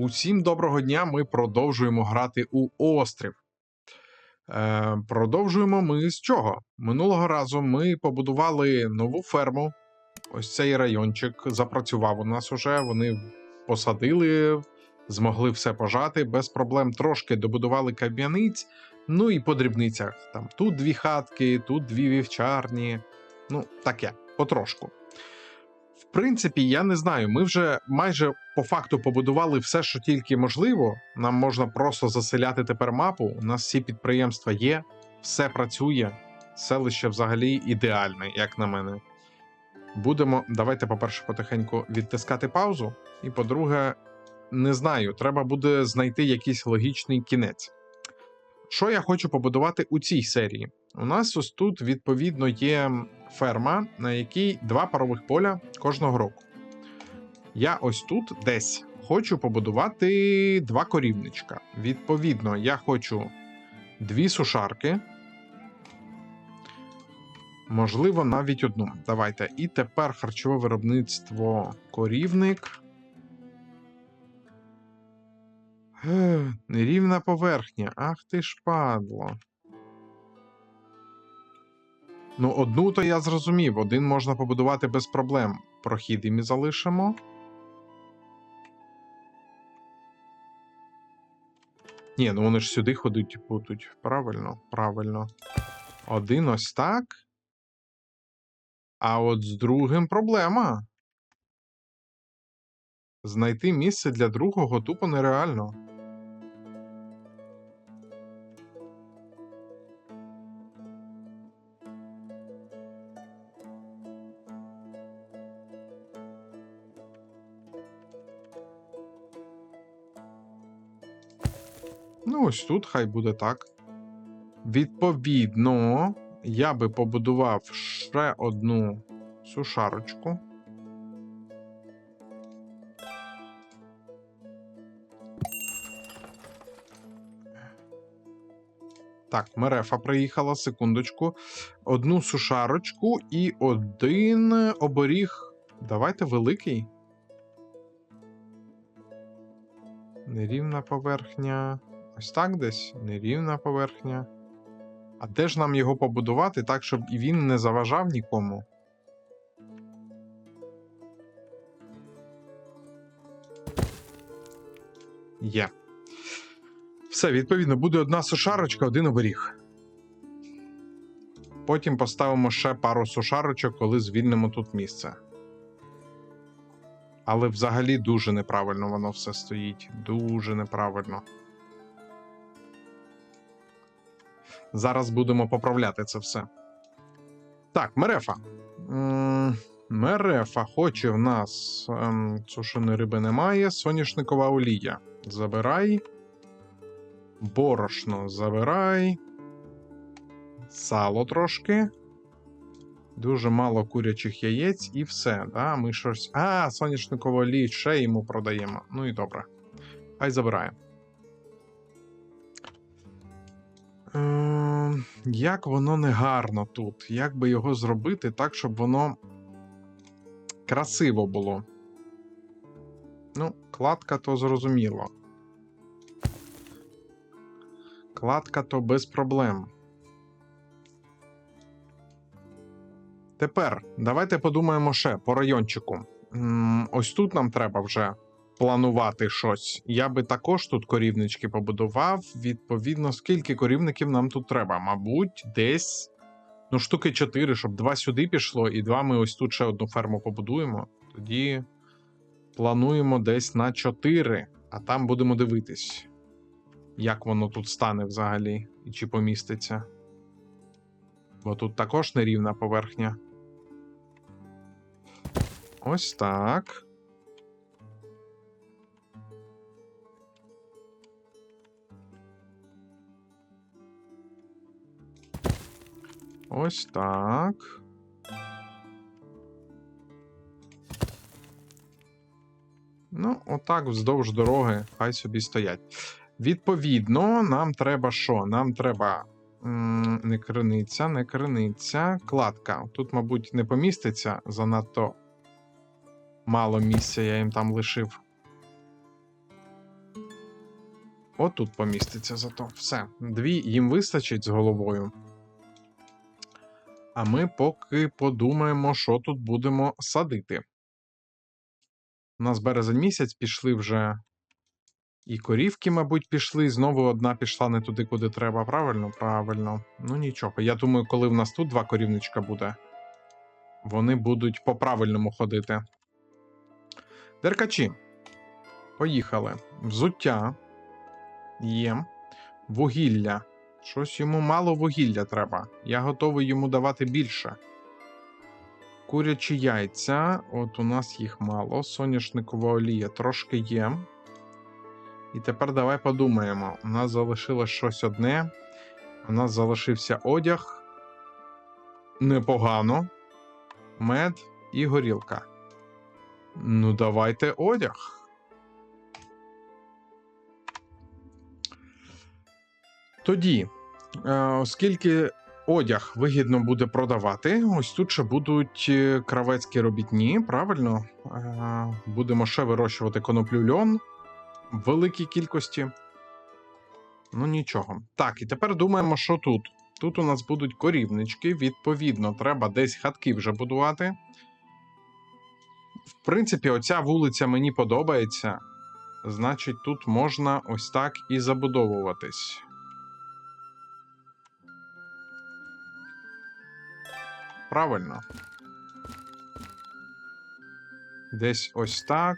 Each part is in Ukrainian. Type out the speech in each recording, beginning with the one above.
Усім доброго дня. Ми продовжуємо грати у острів. Е, продовжуємо ми з чого? Минулого разу ми побудували нову ферму. Ось цей райончик запрацював у нас уже. Вони посадили, змогли все пожати без проблем. Трошки добудували кам'яниць. Ну і по дрібницях. Там тут дві хатки, тут дві вівчарні. Ну, таке, потрошку. Принципі, я не знаю. Ми вже майже по факту побудували все, що тільки можливо. Нам можна просто заселяти тепер мапу. У нас всі підприємства є, все працює. Селище взагалі ідеальне, як на мене. Будемо. Давайте, по-перше, потихеньку відтискати паузу. І по-друге, не знаю, треба буде знайти якийсь логічний кінець. Що я хочу побудувати у цій серії? У нас ось тут, відповідно, є ферма, на якій два парових поля кожного року. Я ось тут десь хочу побудувати два корівничка. Відповідно, я хочу дві сушарки. Можливо, навіть одну. Давайте. І тепер харчове виробництво корівник. Нерівна поверхня. Ах ти ж падло. Ну, одну то я зрозумів. Один можна побудувати без проблем. Прохід і ми залишимо. Ні, ну вони ж сюди ходить будуть. Правильно, правильно. Один ось так. А от з другим проблема. Знайти місце для другого тупо нереально. Ну, ось тут хай буде так. Відповідно, я би побудував ще одну сушарочку. Так, Мерефа приїхала, секундочку. Одну сушарочку і один оберіг. Давайте великий. Нерівна поверхня. Ось так десь. Нерівна поверхня. А де ж нам його побудувати так, щоб і він не заважав нікому? Є. Все, відповідно, буде одна сушарочка, один оберіг. Потім поставимо ще пару сушарочок, коли звільнимо тут місце. Але взагалі дуже неправильно воно все стоїть. Дуже неправильно. Зараз будемо поправляти це все. Так, Мерефа. Мерефа хоче в нас ем, сушеної риби немає. Соняшникова олія. Забирай. Борошно забирай. Сало трошки. Дуже мало курячих яєць і все. Да? Ми щось. А, соняшникову олію ще йому продаємо. Ну і добре. Хай забирає. Як воно не гарно тут? Як би його зробити так, щоб воно красиво було? Ну, кладка то зрозуміло. Кладка то без проблем. Тепер давайте подумаємо ще по райончику. Ось тут нам треба вже планувати щось. Я би також тут корівнички побудував. Відповідно, скільки корівників нам тут треба? Мабуть, десь ну, штуки 4, щоб два сюди пішло, і два ми ось тут ще одну ферму побудуємо. Тоді плануємо десь на 4, а там будемо дивитись, як воно тут стане взагалі і чи поміститься. Бо тут також нерівна поверхня. Ось так. Ось так. Ну, отак вздовж дороги, хай собі стоять. Відповідно, нам треба що? Нам треба не криниця, не криниця, кладка. Тут, мабуть, не поміститься занадто мало місця, я їм там лишив. Отут поміститься зато. Все. Дві їм вистачить з головою. А ми поки подумаємо, що тут будемо садити. У нас березень місяць пішли вже. І корівки, мабуть, пішли. Знову одна пішла не туди, куди треба. Правильно? Правильно. Ну нічого. Я думаю, коли в нас тут два корівничка буде, вони будуть по-правильному ходити. Деркачі. Поїхали. Взуття. Є. Вугілля. Щось йому мало вугілля треба. Я готовий йому давати більше. Курячі яйця. От у нас їх мало. Соняшникова олія трошки є. І тепер давай подумаємо. У нас залишилось щось одне. У нас залишився одяг. Непогано. Мед і горілка. Ну, давайте одяг. Тоді, оскільки одяг вигідно буде продавати, ось тут ще будуть е, кравецькі робітні, правильно? Е, Будемо ще вирощувати коноплю льон в великій кількості. Ну, нічого. Так, і тепер думаємо, що тут. Тут у нас будуть корівнички, відповідно, треба десь хатки вже будувати. В принципі, оця вулиця мені подобається. Значить, тут можна ось так і забудовуватись. Правильно. Десь ось так.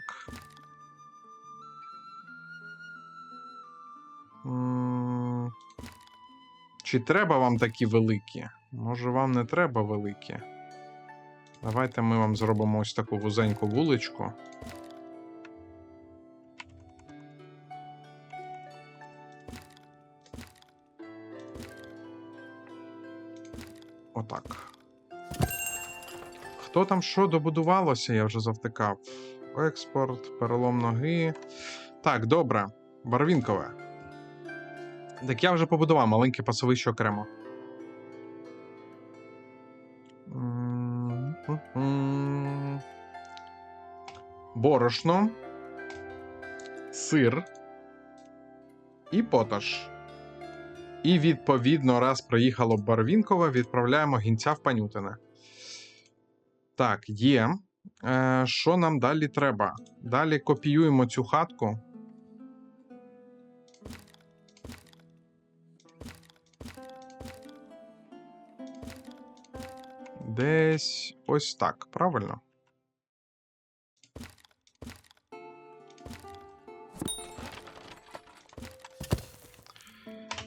Чи треба вам такі великі? Може, вам не треба великі? Давайте ми вам зробимо ось таку вузеньку вуличку. Отак. Хто там що добудувалося, я вже завтикав. Експорт, перелом ноги. Так, добре. Барвінкове. Так я вже побудував маленьке пасовище окремо. Борошно, сир і поташ. І відповідно, раз проїхало Барвінкове, відправляємо гінця в Панютине. Так, є. Е, що нам далі треба? Далі копіюємо цю хатку. Десь ось так, правильно?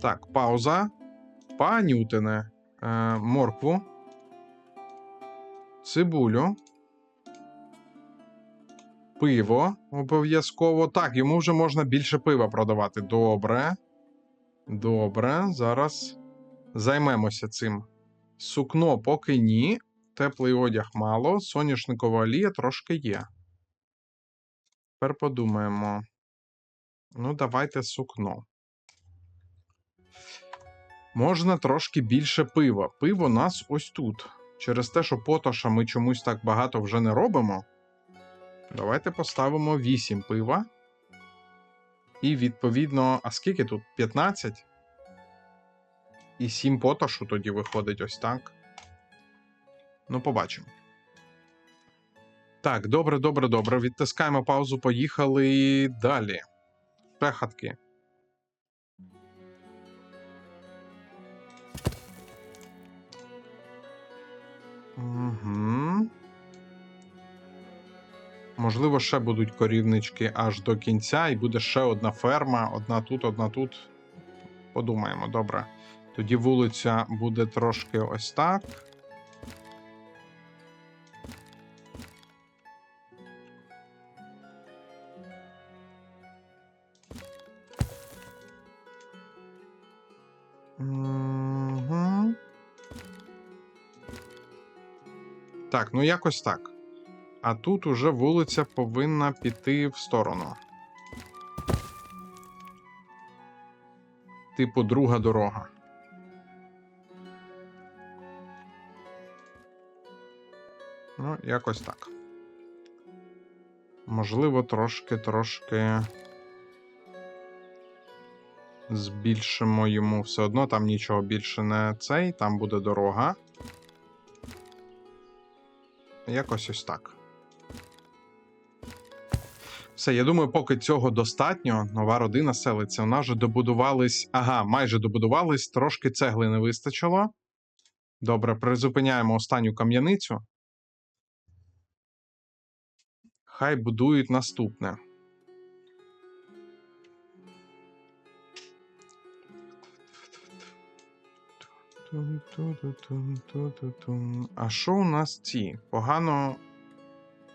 Так, пауза. Панютине. Е, моркву. Цибулю. Пиво обов'язково. Так, йому вже можна більше пива продавати. Добре. Добре. Зараз займемося цим. Сукно поки ні. Теплий одяг мало. Соняшникова олія трошки є. Тепер подумаємо. Ну, давайте сукно. Можна трошки більше пива. Пиво у нас ось тут. Через те, що потоша ми чомусь так багато вже не робимо. Давайте поставимо 8 пива. І відповідно, а скільки тут? 15? І 7 потошу тоді виходить ось так. Ну, побачимо. Так, добре, добре, добре. Відтискаємо паузу, поїхали далі. Ще Угу. Можливо, ще будуть корівнички аж до кінця, і буде ще одна ферма, одна тут, одна тут. Подумаємо, добре. Тоді вулиця буде трошки ось так. Так, ну якось так. А тут уже вулиця повинна піти в сторону. Типу, друга дорога. Ну, якось так. Можливо, трошки, трошки. Збільшимо йому все одно, там нічого більше не цей, там буде дорога. Якось ось так. Все, я думаю, поки цього достатньо, нова родина селиться. Нас вже добудувались. Ага, майже добудувались, трошки цегли не вистачило. Добре, призупиняємо останню кам'яницю. Хай будують наступне. А що у нас ці? Погано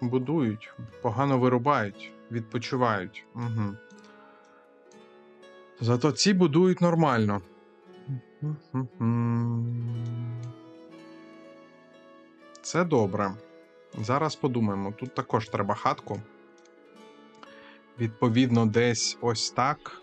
будують, погано вирубають, відпочивають. Угу. Зато ці будують нормально. Це добре. Зараз подумаємо. Тут також треба хатку. Відповідно, десь ось так.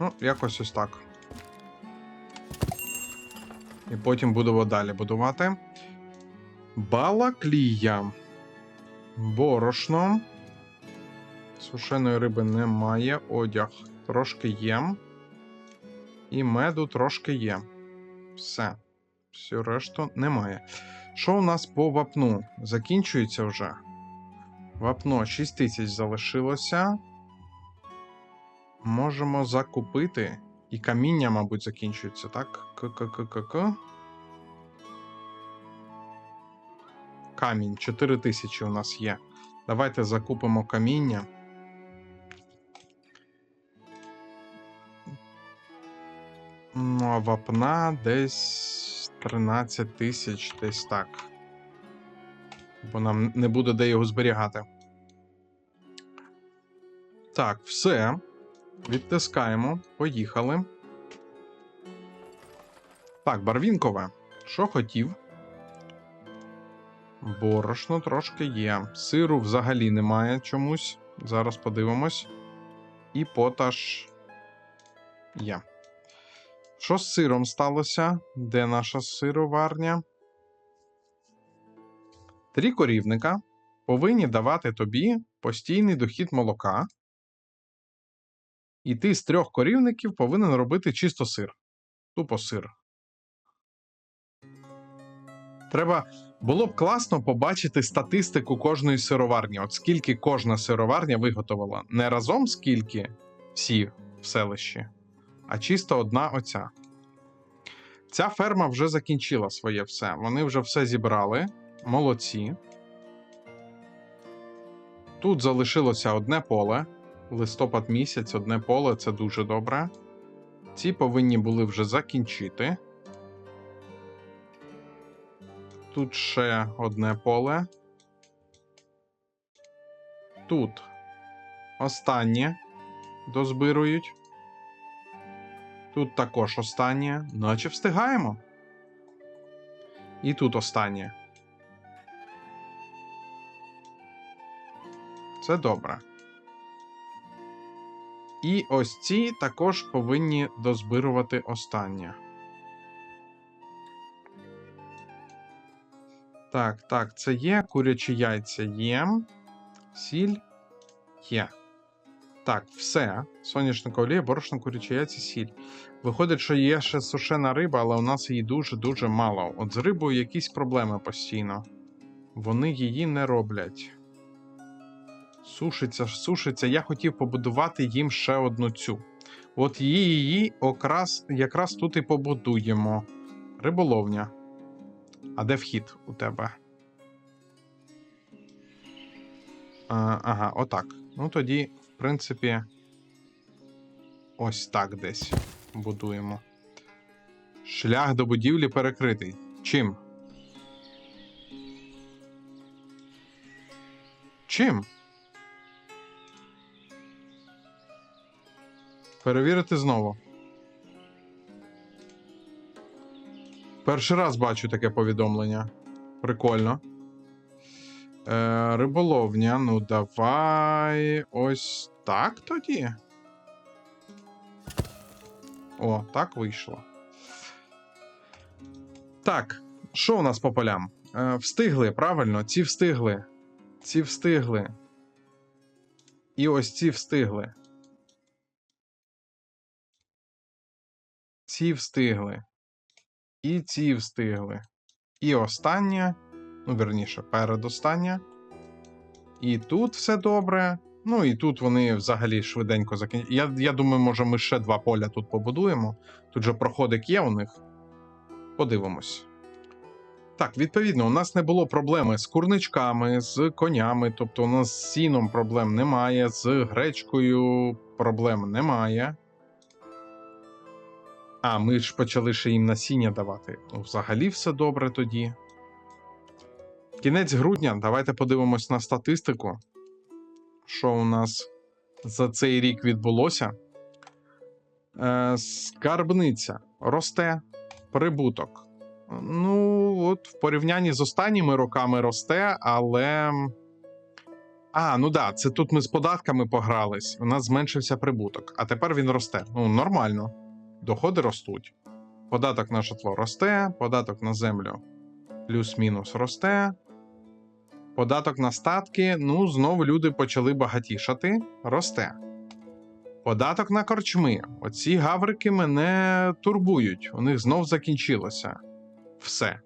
Ну, якось ось так. І потім будемо далі будувати. Балаклія. Борошно. Сушеної риби немає. Одяг трошки є. І меду трошки є. Все. Всю решту немає. Що у нас по вапну? Закінчується вже. Вапно 6 тисяч залишилося. Можемо закупити. І каміння, мабуть, закінчується, так? К-к-к-к-к. Камінь. 4 тисячі у нас є. Давайте закупимо каміння. Ну, а вапна десь 13 тисяч, десь так. Бо нам не буде де його зберігати. Так, все. Відтискаємо. Поїхали. Так, барвінкове. Що хотів? Борошно трошки є. Сиру взагалі немає чомусь. Зараз подивимось. І поташ є. Що з сиром сталося? Де наша сироварня? Три корівника повинні давати тобі постійний дохід молока. І ти з трьох корівників повинен робити чисто сир. Тупо сир. Треба було б класно побачити статистику кожної сироварні. От скільки кожна сироварня виготовила. Не разом скільки всі в селищі, а чисто одна оця. Ця ферма вже закінчила своє все. Вони вже все зібрали. Молодці. Тут залишилося одне поле. Листопад місяць, одне поле це дуже добре. Ці повинні були вже закінчити. Тут ще одне поле. Тут останнє дозбирують. Тут також останнє, наче встигаємо. І тут останнє. Це добре. І ось ці також повинні дозбирувати останнє. Так, так, це є. Курячі яйця є. Сіль є. Так, все. Соняшникова олія, борошно, курячі яйця, сіль. Виходить, що є ще сушена риба, але у нас її дуже-дуже мало. От з рибою якісь проблеми постійно. Вони її не роблять. Сушиться, сушиться. Я хотів побудувати їм ще одну цю. От її її окраз, якраз тут і побудуємо. Риболовня. А де вхід у тебе? А, ага, отак. Ну тоді, в принципі, ось так десь будуємо. Шлях до будівлі перекритий. Чим? Чим? Перевірити знову. Перший раз бачу таке повідомлення. Прикольно. Е, риболовня, ну давай ось так тоді. О, так вийшло. Так, що у нас по полям? Е, встигли, правильно, ці встигли. Ці встигли. І ось ці встигли. Ці встигли. І ці встигли. І остання. Ну, верніше, передостання. І тут все добре. Ну і тут вони взагалі швиденько закінчать. Я, я думаю, може, ми ще два поля тут побудуємо. Тут же проходик є у них. Подивимось. Так, відповідно, у нас не було проблеми з курничками, з конями, тобто у нас з сіном проблем немає, з гречкою проблем немає. А, ми ж почали ще їм насіння давати. Ну, взагалі все добре тоді. Кінець грудня. Давайте подивимось на статистику. Що у нас за цей рік відбулося? Е, скарбниця росте, прибуток. Ну, от в порівнянні з останніми роками росте, але. А, ну да, це тут ми з податками погрались. У нас зменшився прибуток, а тепер він росте. Ну, нормально. Доходи ростуть. Податок на житло росте, податок на землю плюс-мінус росте. Податок на статки, ну, знову люди почали багатішати, росте. Податок на корчми. Оці гаврики мене турбують. У них знов закінчилося. Все.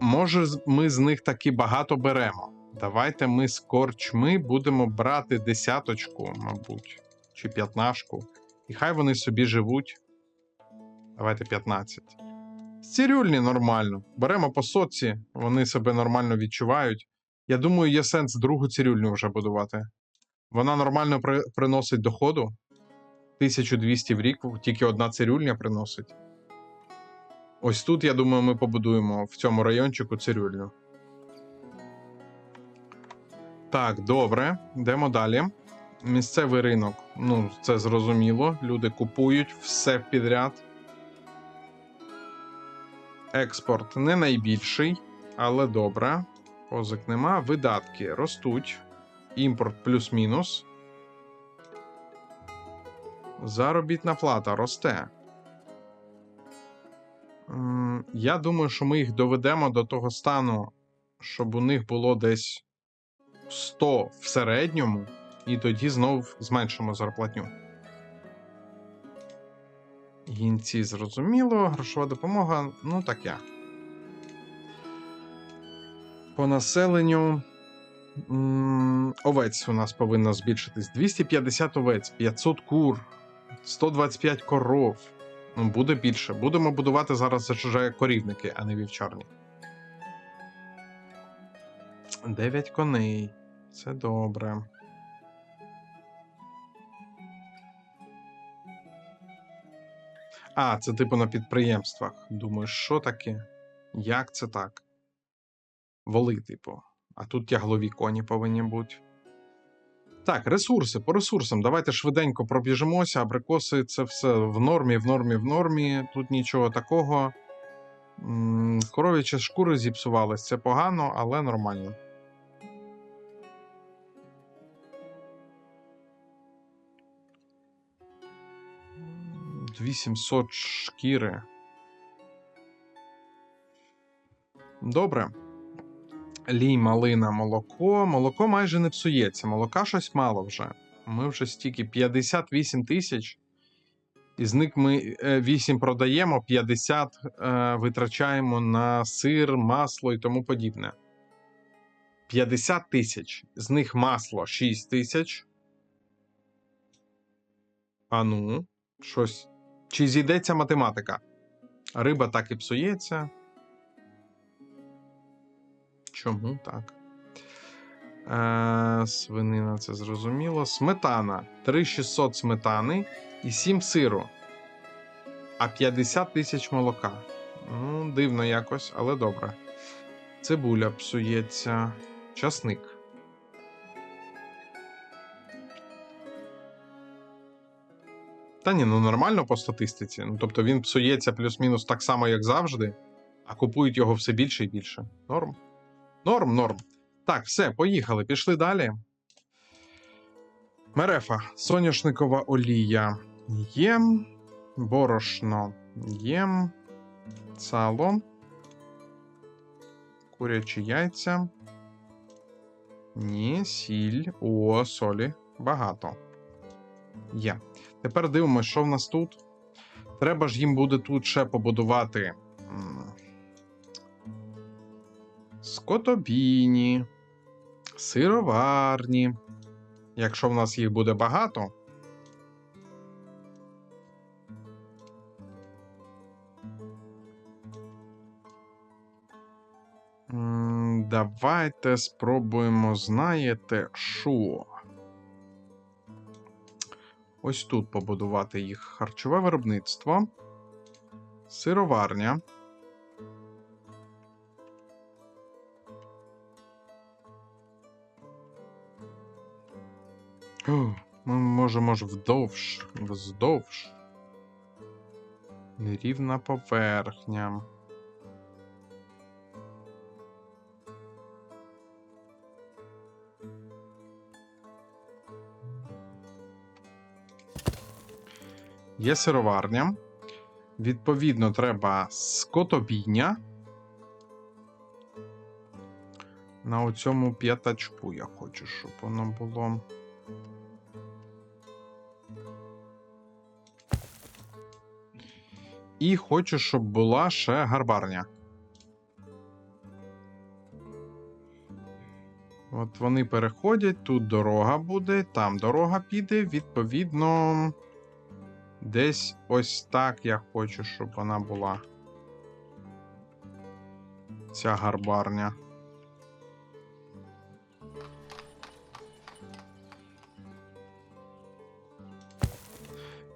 Може, ми з них таки багато беремо. Давайте ми з корчми будемо брати десяточку, мабуть, чи п'ятнашку. І хай вони собі живуть. Давайте 15. Цирюльні нормально. Беремо по соці, вони себе нормально відчувають. Я думаю, є сенс другу цирюльню вже будувати. Вона нормально при... приносить доходу. 1200 в рік, тільки одна цирюльня приносить. Ось тут, я думаю, ми побудуємо в цьому райончику цирюльню. Так, добре. Йдемо далі. Місцевий ринок. Ну, це зрозуміло. Люди купують все підряд. Експорт не найбільший, але добре. Позик нема. Видатки ростуть. Імпорт плюс-мінус. Заробітна плата росте. Я думаю, що ми їх доведемо до того стану, щоб у них було десь 100 в середньому, і тоді знов зменшимо зарплатню. Гінці зрозуміло, грошова допомога, ну таке. По населенню. Овець у нас повинно збільшитись. 250 овець, 500 кур, 125 коров. Ну, буде більше. Будемо будувати зараз вже корівники, а не вівчарні. 9 коней. Це добре. А, це типу на підприємствах. Думаю, що таке? Як це так? Воли, типу. А тут тяглові коні повинні бути. Так, ресурси. По ресурсам. Давайте швиденько пробіжимося. Абрикоси це все в нормі, в нормі, в нормі. Тут нічого такого. Коров'ячі шкури зіпсувались. Це погано, але нормально. М, 2700 шкіри. Добре. Лій, малина, молоко. Молоко майже не псується. Молока щось мало вже. Ми вже стільки 58 тисяч. Із них ми е, 8 продаємо, 50 е, витрачаємо на сир, масло і тому подібне. 50 тисяч. З них масло 6 тисяч. А ну, щось. Чи зійдеться математика? Риба так і псується. Чому так? Е, свинина, це зрозуміло. Сметана. 3600 сметани і 7 сиру. А 50 тисяч молока. Ну, дивно якось, але добре. Цибуля псується. Часник. Та ні, ну нормально по статистиці. Ну, тобто він псується плюс-мінус так само, як завжди. А купують його все більше і більше. Норм. Норм, норм. Так, все, поїхали. Пішли далі. Мерефа, соняшникова олія. Є. Борошно. Є. Сало. Курячі яйця. Ні, сіль. О, солі. Багато. Є. Тепер дивимося, що в нас тут. Треба ж їм буде тут ще побудувати. Скотобійні, сироварні. Якщо в нас їх буде багато. Давайте спробуємо, знаєте, що? Ось тут побудувати їх харчове виробництво, сироварня. Ми можемо ж вдовж, вздовж. Нерівна поверхня. Є сироварня. Відповідно, треба скотобійня. На оцьому п'ятачку я хочу, щоб воно було. І хочу, щоб була ще гарбарня. От вони переходять, тут дорога буде, там дорога піде, відповідно. Десь ось так я хочу, щоб вона була. Ця гарбарня.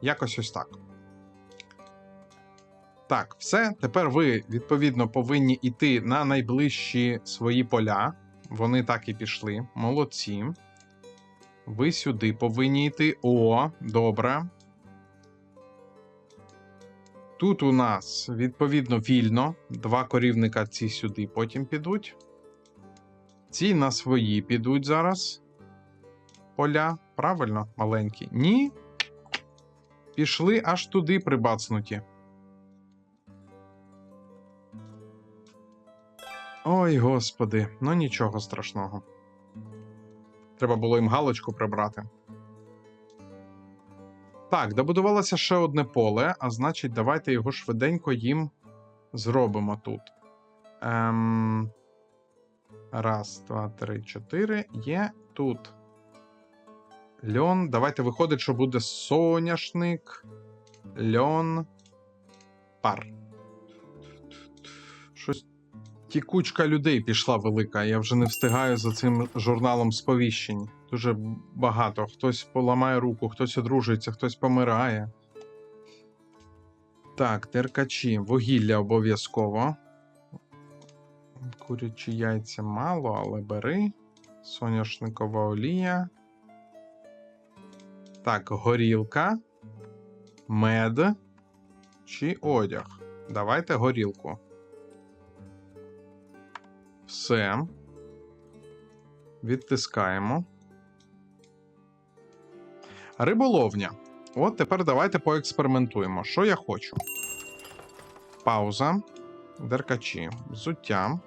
Якось ось так. Так, все. Тепер ви, відповідно, повинні йти на найближчі свої поля. Вони так і пішли. Молодці. Ви сюди повинні йти. О, добре. Тут у нас, відповідно, вільно. Два корівника ці сюди потім підуть. Ці на свої підуть зараз. Поля. Правильно, маленькі. Ні. Пішли аж туди прибацнуті. Ой, господи, ну нічого страшного. Треба було їм галочку прибрати. Так, добудувалося ще одне поле, а значить, давайте його швиденько їм зробимо тут. Ем... Раз, два, три, чотири. Є тут. Льон. Давайте виходить, що буде соняшник. Льон. Пар. Щось. Тікучка людей пішла велика. Я вже не встигаю за цим журналом сповіщень. Дуже багато. Хтось поламає руку, хтось одружується, хтось помирає. Так, теркачі. Вугілля обов'язково. Курячі яйця мало, але бери. Соняшникова олія. Так, горілка. Мед. Чи одяг. Давайте горілку. Все. Відтискаємо. Риболовня. От тепер давайте поекспериментуємо. Що я хочу? Пауза. Деркачі. Взуття.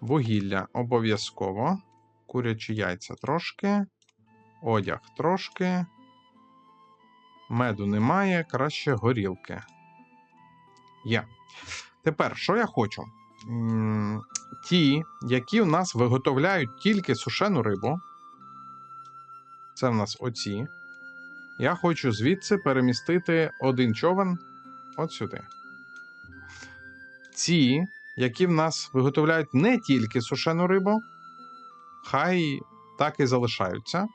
Вугілля обов'язково. Курячі яйця трошки. Одяг трошки. Меду немає. Краще горілки. Є. Тепер, що я хочу? Ті, які в нас виготовляють тільки сушену рибу. Це в нас оці. Я хочу звідси перемістити один човен от сюди. Ці, які в нас виготовляють не тільки сушену рибу, хай так і залишаються.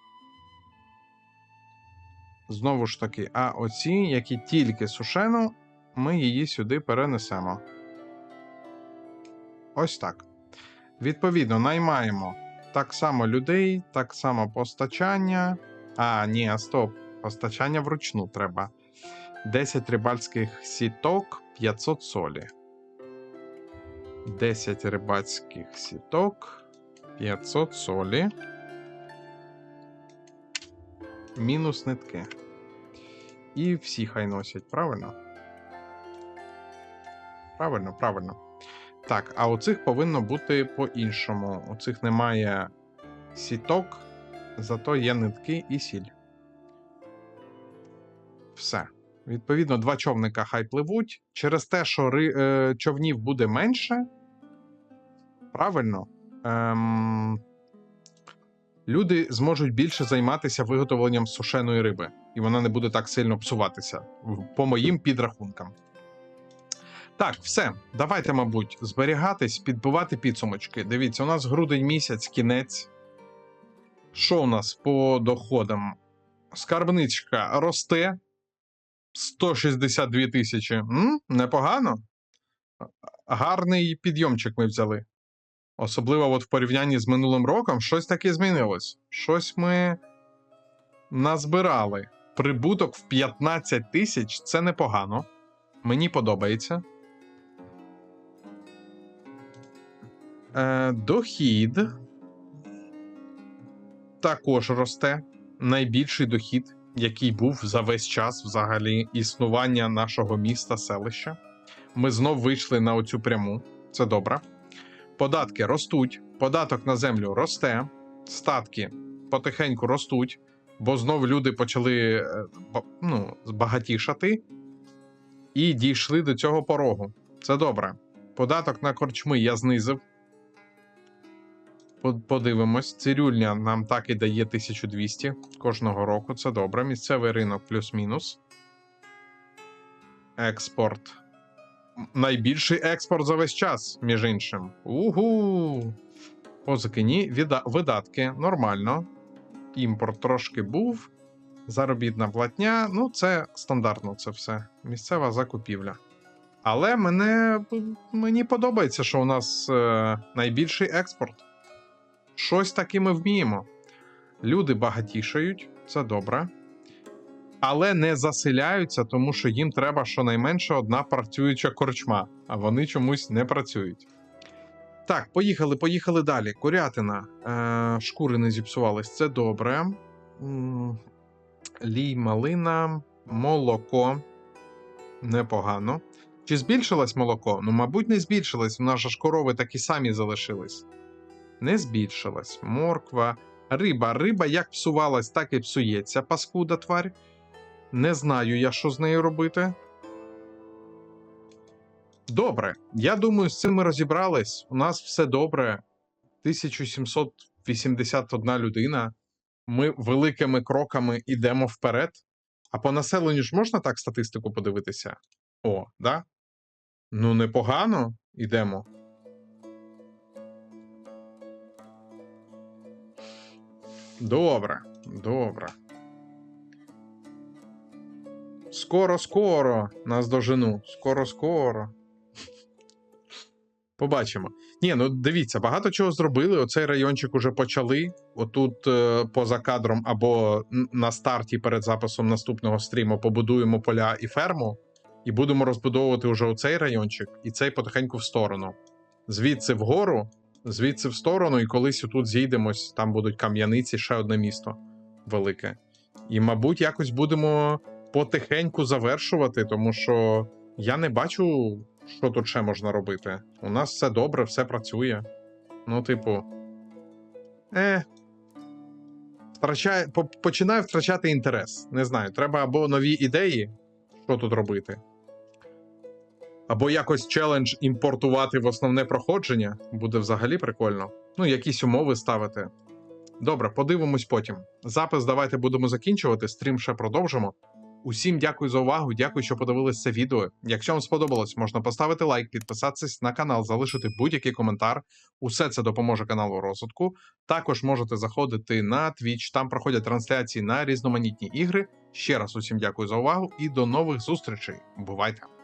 Знову ж таки, а оці, які тільки сушену, ми її сюди перенесемо. Ось так. Відповідно, наймаємо так само людей, так само постачання. А, ні, стоп. Постачання вручну треба. 10 рибальських сіток, 500 солі. 10 рибацьких сіток, 500 солі. Мінус нитки. І всі хай носять, правильно? Правильно, правильно. Так, а у цих повинно бути по-іншому. У цих немає сіток, зато є нитки і сіль. Все. Відповідно, два човника хай пливуть. Через те, що ри... е, човнів буде менше. Правильно. Ем... Люди зможуть більше займатися виготовленням сушеної риби, і вона не буде так сильно псуватися, по моїм підрахункам. Так, все. Давайте, мабуть, зберігатись, підбивати підсумочки. Дивіться, у нас грудень місяць, кінець. Що у нас по доходам? Скарбничка росте 162 тисячі. М? Непогано. Гарний підйомчик ми взяли. Особливо от в порівнянні з минулим роком, щось таке змінилось. Щось ми назбирали. Прибуток в 15 тисяч це непогано. Мені подобається. Е, дохід також росте. Найбільший дохід, який був за весь час взагалі існування нашого міста, селища. Ми знов вийшли на оцю пряму. Це добре. Податки ростуть, податок на землю росте, статки потихеньку ростуть, бо знов люди почали е, ну, збагатішати і дійшли до цього порогу. Це добре. Податок на корчми я знизив. По- Подивимось, цирюльня нам так і дає 1200 кожного року. Це добре. Місцевий ринок плюс-мінус. Експорт. Найбільший експорт за весь час, між іншим. Угу. Позики ні. Видатки нормально. Імпорт трошки був. Заробітна платня. Ну, це стандартно, це все. Місцева закупівля. Але мене, мені подобається, що у нас е, найбільший експорт. Щось таки ми вміємо. Люди багатішають, це добре. Але не заселяються, тому що їм треба щонайменше одна працююча корчма, а вони чомусь не працюють. Так, поїхали, поїхали далі. Курятина. Е, шкури не зіпсувались, це добре. Лій, малина, молоко. Непогано. Чи збільшилось молоко? Ну, мабуть, не збільшилось. У нас ж корови такі самі залишились. Не збільшилась. Морква. Риба. Риба як псувалась, так і псується, паскуда тварь. Не знаю я, що з нею робити. Добре. Я думаю, з цим ми розібрались. У нас все добре. 1781 людина. Ми великими кроками йдемо вперед. А по населенню ж можна так статистику подивитися? О, да? Ну, непогано йдемо. Добре, добре. Скоро, скоро нас дожену. Скоро, скоро. Побачимо. Ні, ну дивіться, багато чого зробили. Оцей райончик уже почали. Отут е, поза кадром або на старті перед записом наступного стріму побудуємо поля і ферму, і будемо розбудовувати уже оцей райончик, і цей потихеньку в сторону. Звідси вгору, звідси в сторону, і колись отут зійдемось, там будуть кам'яниці, ще одне місто велике. І, мабуть, якось будемо потихеньку завершувати, тому що я не бачу, що тут ще можна робити. У нас все добре, все працює. Ну, типу. Е. Втрачає, починаю втрачати інтерес. Не знаю, треба або нові ідеї, що тут робити. Або якось челендж імпортувати в основне проходження. Буде взагалі прикольно. Ну, якісь умови ставити. Добре, подивимось потім. Запис давайте будемо закінчувати. Стрім ще продовжимо. Усім дякую за увагу. Дякую, що подивились це відео. Якщо вам сподобалось, можна поставити лайк, підписатися на канал, залишити будь-який коментар. Усе це допоможе каналу розвитку. Також можете заходити на Twitch, там проходять трансляції на різноманітні ігри. Ще раз усім дякую за увагу і до нових зустрічей. Бувайте!